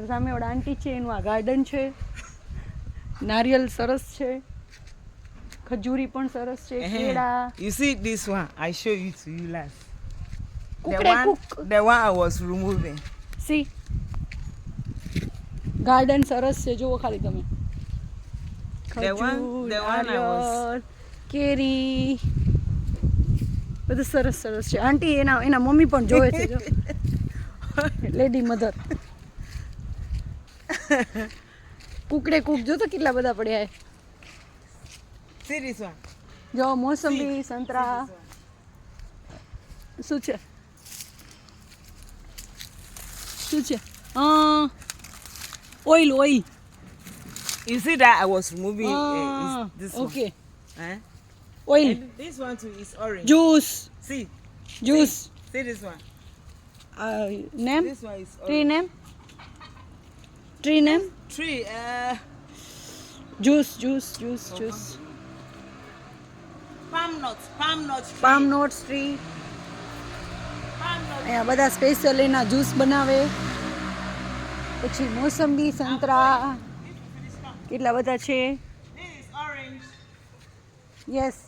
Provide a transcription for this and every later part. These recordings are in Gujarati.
સામે આંટી છે એનું આ ગાર્ડન છે. નારિયેલ સરસ છે. ખજૂરી પણ સરસ છે કેળા. You see this one I show you to you last The one, cook. the one I was removing. See garden સરસ છે જુઓ ખાલી તમે. ખજૂર, કેરી. બધું સરસ સરસ છે. આંટી એના એના મમ્મી પણ જોવે છે લેડી મધર કુકડે કુક જો તો કેટલા બધા પડ્યા છે See this one? જો મોસંબી સંતરા શું છે શું છે oil oil You see that I was removing uh, Ah, is this okay one? Eh? Oil And this one too is orange. Juice See, juice see this one. Name This one is tree orange. Name Tree name. Uh, juice juice juice juice palm. Palm nuts. Tree. Palm nuts tree અહીંયા બધા સ્પેશિયલ એના જ્યુસ બનાવે પછી મોસંબી સંતરા કેટલા બધા છે. યસ.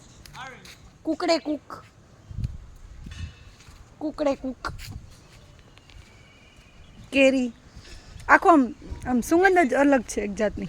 કુકડે કુક કુકડે કુક કેરી આખો આમ આમ સુગંધ જ અલગ છે એક જાતની.